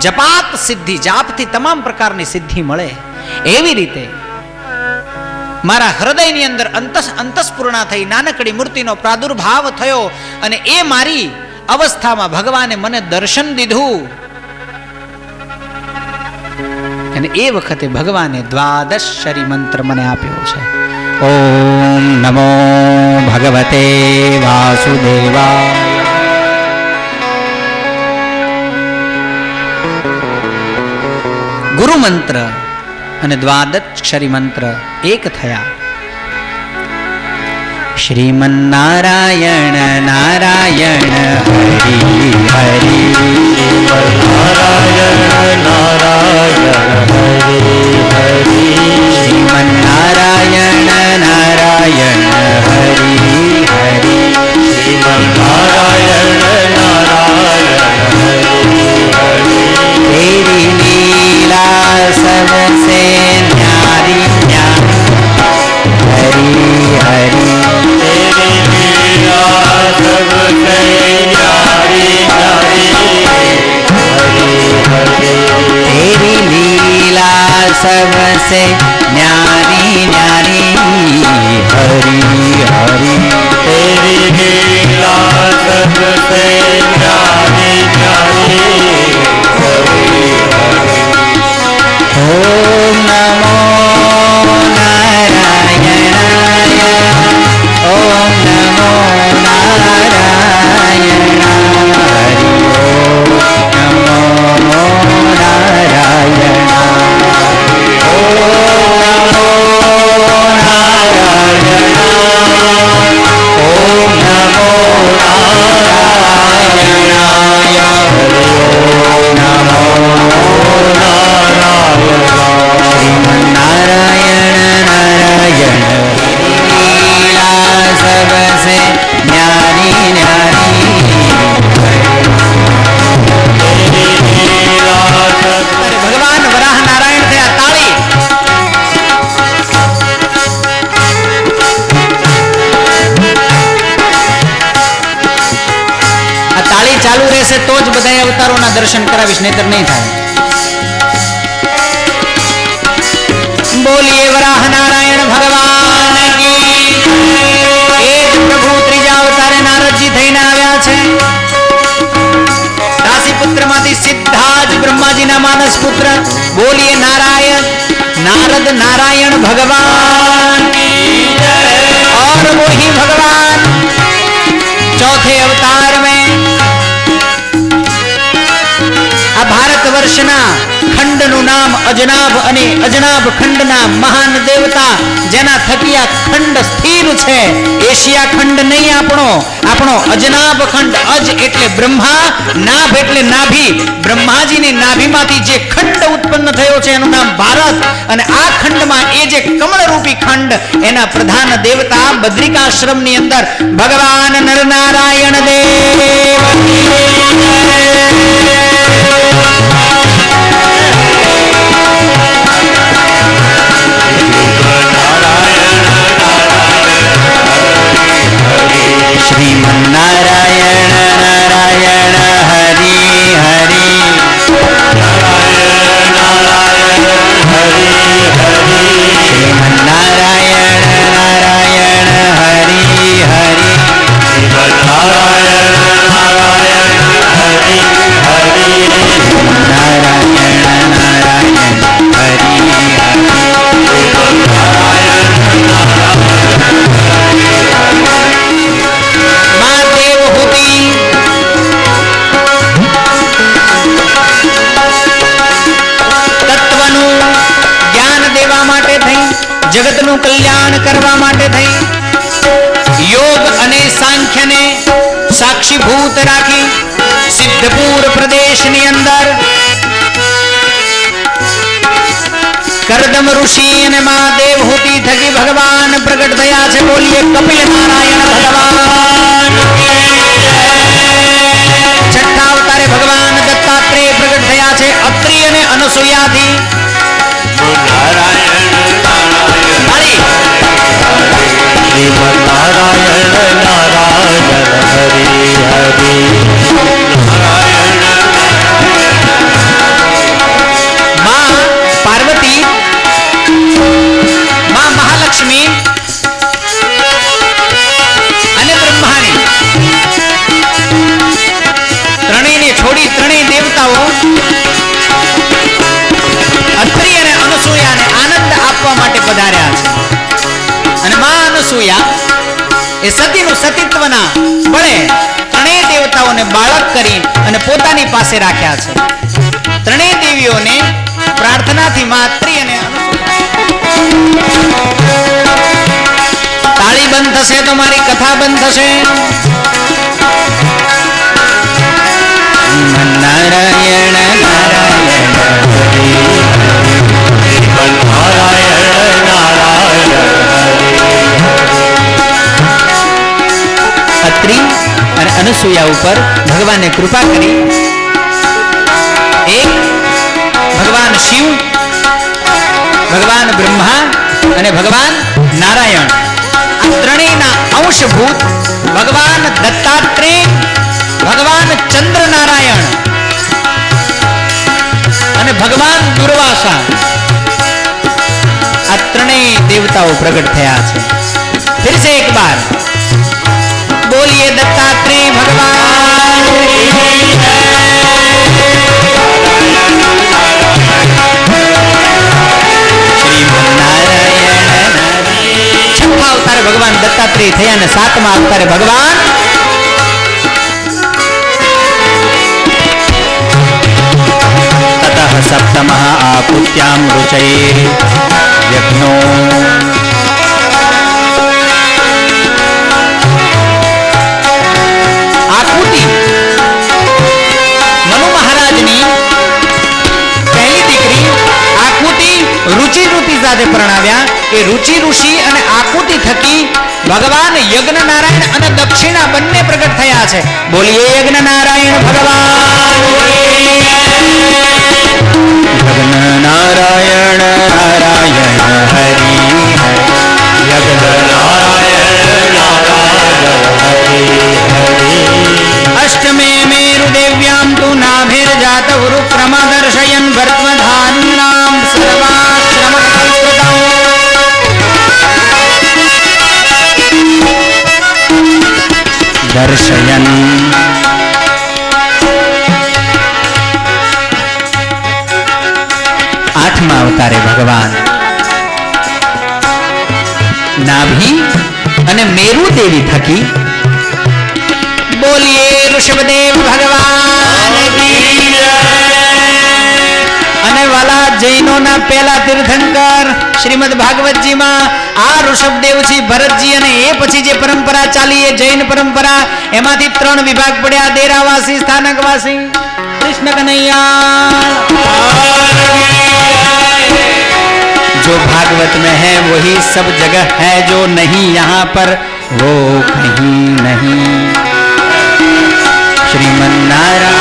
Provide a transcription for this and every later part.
જપાત સિદ્ધિ, જાપથી તમામ પ્રકારની સિદ્ધિ મળે. એવી રીતે મારા હૃદયની અંદર અંતસ અંતસ્પૂર્ણા થઈ નાનકડી મૂર્તિનો પ્રાદુર્ભાવ થયો અને એ મારી અવસ્થામાં ભગવાને મને દર્શન દીધું. અને એ વખતે ભગવાને દ્વાદશરી મંત્ર મને આપ્યો છે. ઓમ નમો ભગવતે વાસુદેવાય. ગુરુ મંત્ર અને દ્વાદક્ષરી મંત્ર એક થયા. શ્રીમન્નારાયણ નારાયણ હરિ હરિ કરીશ નહીતર નહીં થાય. બોલીએ વરાહ નારાયણ ભગવાન પ્રભુ ત્રીજા અવતારે નારદજી થઈને આવ્યા છે. રાશિપુત્રમાંથી સીધા જ બ્રહ્માજીના માનસ પુત્ર. બોલીએ નારાયણ, નારદ નારાયણ ભગવાન ઓર મોહી ભગવાન વર્ષના ખંડનું નામ અજનાભ અને અજનાભ ખંડના મહાન દેવતા, જેના થકી આ ખંડ સ્થિર છે. એશિયા ખંડ નહીં આપણો આપણો અજનાભ ખંડ અજ એટલે બ્રહ્મા, નાભ એટલે નાભી. બ્રહ્માજીની નાભીમાંથી જે ખંડ ઉત્પન્ન થયો છે, એનું નામ ભારત. અને આ ખંડમાં એ જે કમળરૂપી ખંડ, એના પ્રધાન દેવતા બદ્રિકાશ્રમની અંદર ભગવાન નરનારાયણ દેવ. સાક્ષીભૂત રાખી સિદ્ધપુર પ્રદેશની અંદર. કરદમ ઋષિ અને મા દેવહૂતિ થકી ભગવાન પ્રગટ થયા છે. બોલીએ કપિલ નારાયણ ભગવાન. છઠ્ઠા અવતારે ભગવાન દત્તાત્રેય પ્રગટ થયા છે. અત્રિ અને અનસુયાથી દેવતાઓને બાળક કરી અને પોતાની પાસે રાખ્યા છે. ત્રણેય દેવીઓને પ્રાર્થનાથી માત્રી અને તાળી બંધ થશે તો મારી કથા બંધ થશે. નારાયણ અનુસૂયા ઉપર ભગવાને કૃપા કરી. એક, ભગવાન શિવ, ભગવાન બ્રહ્મા અને ભગવાન નારાયણ. આ ત્રણેયના અંશભૂત ભગવાન દત્તાત્રેય, ભગવાન ચંદ્રનારાયણ અને ભગવાન દુર્વાસા. આ ત્રણેય દેવતાઓ પ્રગટ થયા છે. ફિર એક બાર. બોલીએ દત્તા દત્તાત્રેય થયા અને સાતમા અવતારે ભગવાન તતઃ સપ્તમઃ આકુત્યામ રુચૈર યજ્ઞો આકૃતિ મનુ મહારાજની પહેલી દીકરી આકૃતિ રુચિ ઋષિ સાથે પરણાવ્યા એ રુચિ ઋષિ અને આકૃતિ થકી ભગવાન યજ્ઞ નારાયણ અને દક્ષિણા બંને પ્રગટ થયા છે. બોલીએ યજ્ઞ નારાયણ ભગવાન યજ્ઞ નારાયણ નારાયણ હરિ. યજ્ઞ શ્રીમદ ભાગવતજીમાં આ ઋષભદેવજી ભરતજી અને એ પછી જે પરંપરા ચાલી એ જૈન પરંપરા એમાંથી ત્રણ વિભાગ પડ્યા દેરાવાસી સ્થાનકવાસી કૃષ્ણ કનૈયા जो भागवत में है वही सब जगह है जो नहीं यहाँ पर वो कहीं नहीं श्रीमन नारायण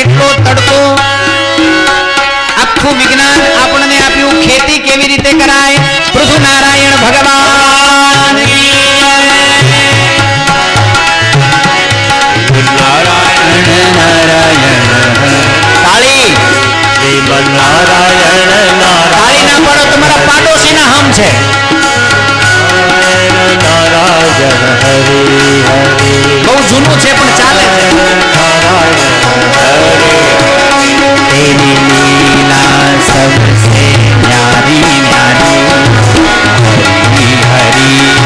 કેટલો તડકો? આખું વિજ્ઞાન આપણને આપ્યું ખેતી કેવી રીતે કરાય? પૃથુ નારાયણ નારાયણ નારાયણ જૂનું છે પણ सबसे न्यारी न्यारी हरी हरी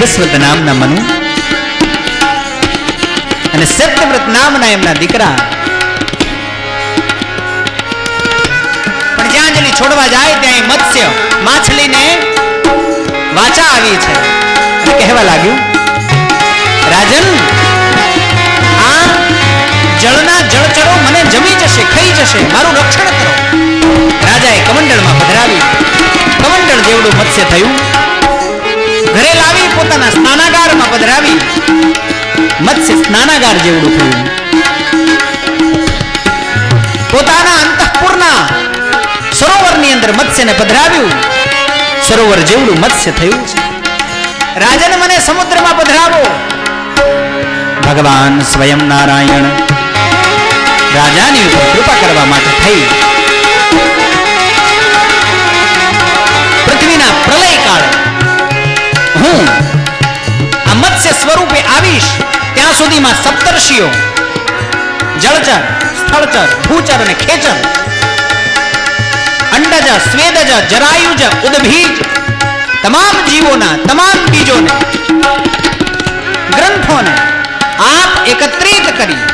વૈવસ્વત નામના મનુ. અને સત્યવ્રત નામના એમના દીકરા. પણ જ્યાં જલી છોડવા જાય ત્યાં મત્સ્ય માછલીને વાચા આવી છે. કહેવા લાગ્યું, રાજન, આ જળના જળચરો મને જમી જશે, ખાઈ જશે. મારું રક્ષણ કરો. રાજાએ કમંડળમાં પધરાવી. કમંડળ જેવડું મત્સ્ય થયું. ઘરે લાવી, પોતાના સ્નાનાગારમાં પધરાવી, મત્સ્ય સ્નાનાગાર જેવડું થયું પોતાના અંતઃપુરના સરોવરની અંદર મત્સ્યને પધરાવ્યું. સરોવર જેવડું મત્સ્ય થયું છે. રાજન મને સમુદ્રમાં પધરાવો. ભગવાન સ્વયં નારાયણ. રાજાની ઉપર કૃપા કરવા માટે થઈ. મત્સ્ય સ્વરૂપે આવીશ, ત્યાં સુધીમાં સપ્તર્ષિઓ, જળચર, સ્થળચર, ભૂચર અને ખેચર. અંડજ, સ્વેદજ, જરાયુજ, ઉદભીજ, તમામ જીવોના તમામ બીજોને, ગ્રંથોને આપ એકત્રિત કરી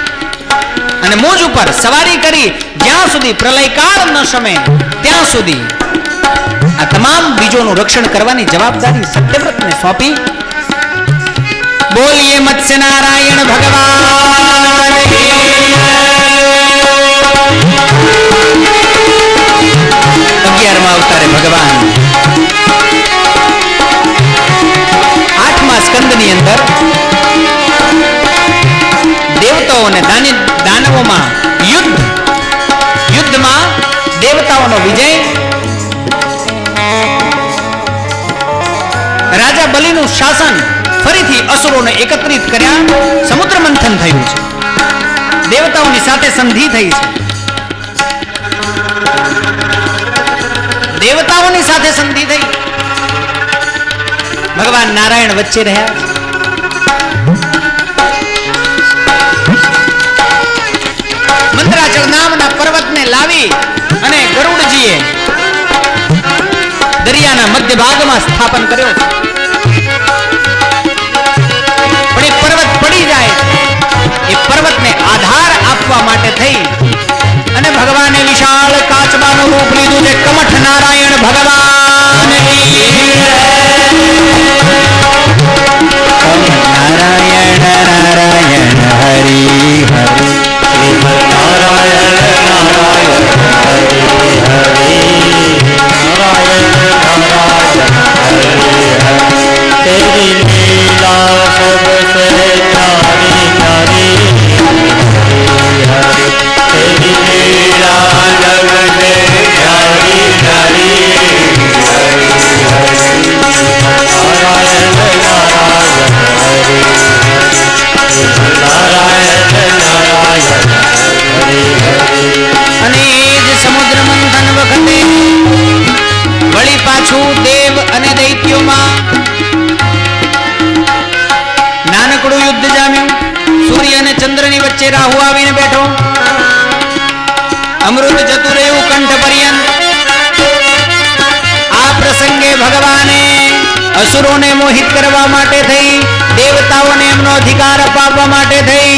અને મોજ ઉપર સવારી કરી જ્યાં સુધી પ્રલયકાળ ન શમે, ત્યાં સુધી આ તમામ બીજોનું રક્ષણ કરવાની જવાબદારી સત્યવ્રતને સોંપી બોલીએ મત્સ્ય નારાયણ ભગવાન. અગિયારમા અવતારે ભગવાન. આઠમા સ્કંદની અંદર દેવતાઓ અને દાની, દાનવોમાં યુદ્ધ. યુદ્ધમાં દેવતાઓનો વિજય. રાજા બલિનું શાસન. અસુરોને એકત્રિત કર્યા, સમુદ્ર મંથન થયું છે દેવતાઓની સાથે સંધિ થઈ છે દેવતાઓની સાથે સંધિ થઈ ભગવાન નારાયણ વચ્ચે રહ્યા. મંદરાચળ નામના પર્વતને લાવી અને ગરુડજીએ દરિયાના મધ્ય ભાગમાં સ્થાપન કર્યો છે. છે કમઠ નારાયણ ભગવાન કી અસુરોને મોહિત કરવા માટે થઈ, દેવતાઓને એમનો અધિકાર અપાવવા માટે થઈ.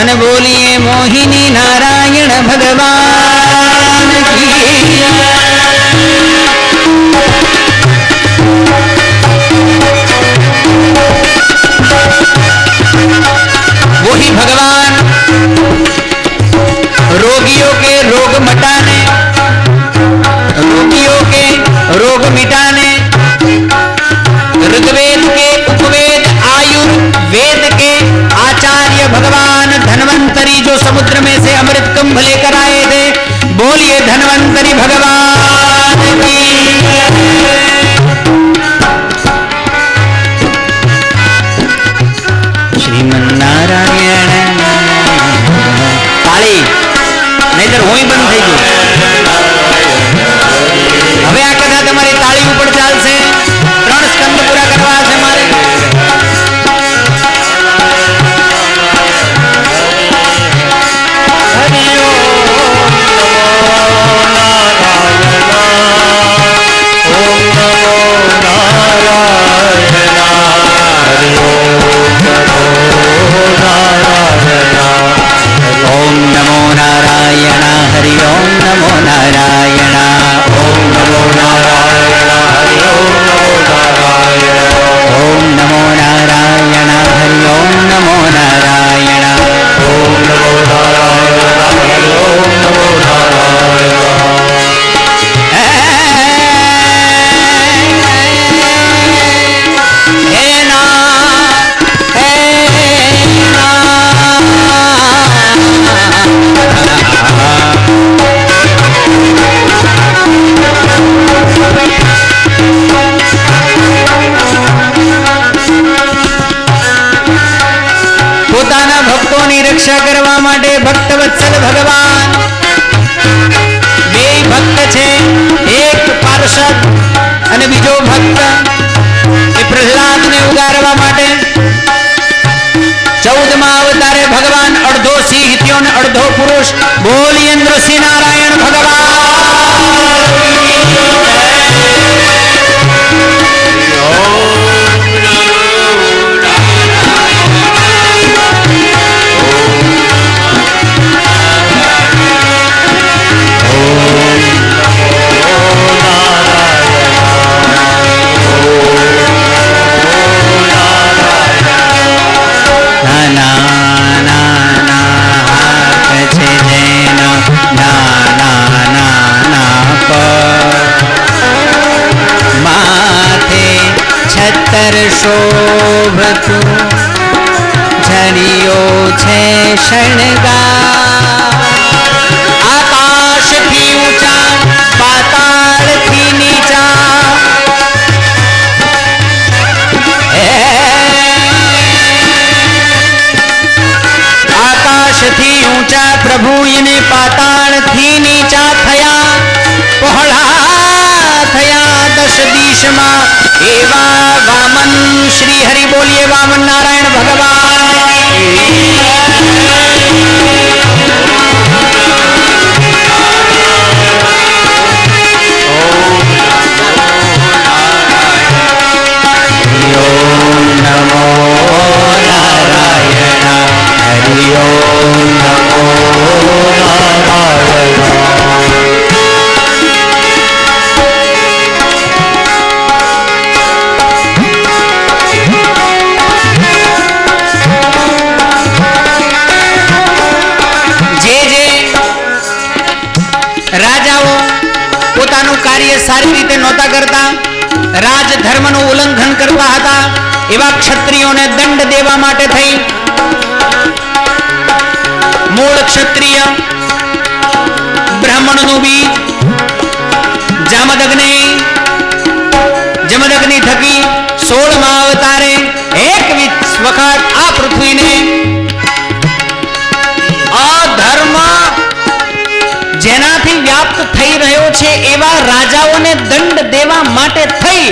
અને બોલીએ, મોહિની નારાયણ ભગવાન મોહી ભગવાન, રોગીઓ કે રોગ મટાને समुद्र में से अमृत कुंभ लेकर आए थे बोलिए धन्वंतरी भगवान રક્ષા કરવા માટે ભક્ત વત્સલ ભગવાન. બે ભક્ત છે, એક પાર્ષદ અને બીજો ભક્ત એ પ્રહલાદ ને ઉગારવા માટે. ચૌદમાં અવતારે ભગવાન અડધો સિંહ ને અડધો પુરુષ. બોલ ઇન્દ્રસિંહ નારાયણ ભગવાન. દિશમાં એવા વામન શ્રી હરિ બોલીએ વામન નારાયણ ભગવાન. સારી રીતે નહોતા કરતા. રાજધર્મનું ઉલ્લંઘન કરતા હતા. એવા ક્ષત્રિયોને દંડ દેવા માટે થઈ. મૂળ ક્ષત્રિય બ્રાહ્મણનું બીજ છે એવા રાજાઓને દંડ દેવા માટે થઈ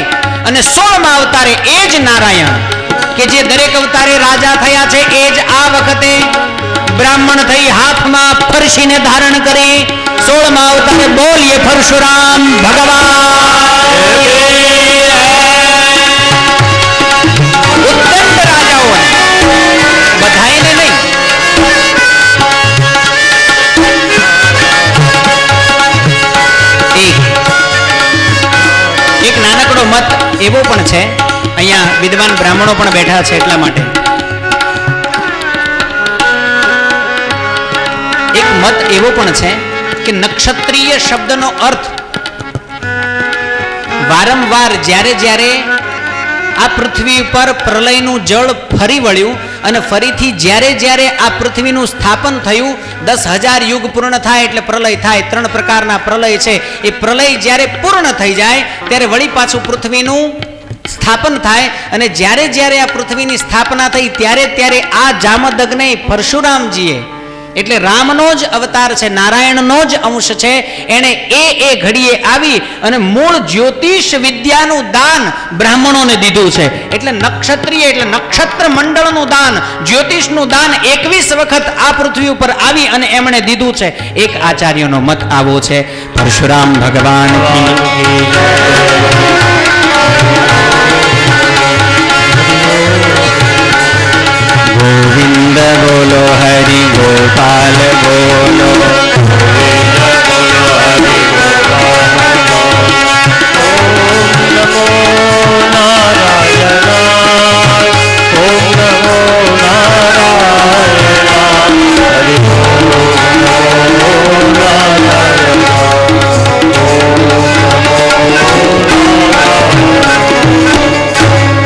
અને સોળમા અવતારે એ જ નારાયણ કે જે દરેક અવતારે રાજા થયા છે એ જ આ વખતે બ્રાહ્મણ થઈ હાથમાં ફરશીને ધારણ કરી સોળમા અવતારે બોલીએ પરશુરામ ભગવાન. એવો પણ છે. અહીંયા વિદ્વાન બ્રાહ્મણો પણ બેઠા છે એટલા માટે. એક મત એવો પણ છે કે નક્ષત્રીય શબ્દનો અર્થ વારંવાર જ્યારે જ્યારે આ પૃથ્વી ઉપર પ્રલયનું જળ ફરી વળ્યું અને ફરીથી જ્યારે જ્યારે આ પૃથ્વીનું સ્થાપન થયું, દસ હજાર યુગ પૂર્ણ થાય એટલે પ્રલય થાય. ત્રણ પ્રકારના પ્રલય છે. એ પ્રલય જ્યારે પૂર્ણ થઈ જાય, ત્યારે વળી પાછું પૃથ્વીનું સ્થાપન થાય અને જ્યારે જ્યારે આ પૃથ્વીની સ્થાપના થઈ, ત્યારે ત્યારે આ જામદગ્ને પરશુરામજીએ એટલે રામનો જ અવતાર છે, નારાયણનો જ અંશ છે. એણે એ એ ઘડીએ આવી અને મૂળ જ્યોતિષ વિદ્યાનું દાન બ્રાહ્મણોને દીધું છે. એટલે નક્ષત્રીય એટલે નક્ષત્ર મંડળનું દાન, જ્યોતિષનું દાન એકવીસ વખત આ પૃથ્વી ઉપર આવી અને એમણે દીધું છે. એક આચાર્યનો મત આવો છે, પરશુરામ ભગવાન બોલો હરિ ગોપાલ બોલો.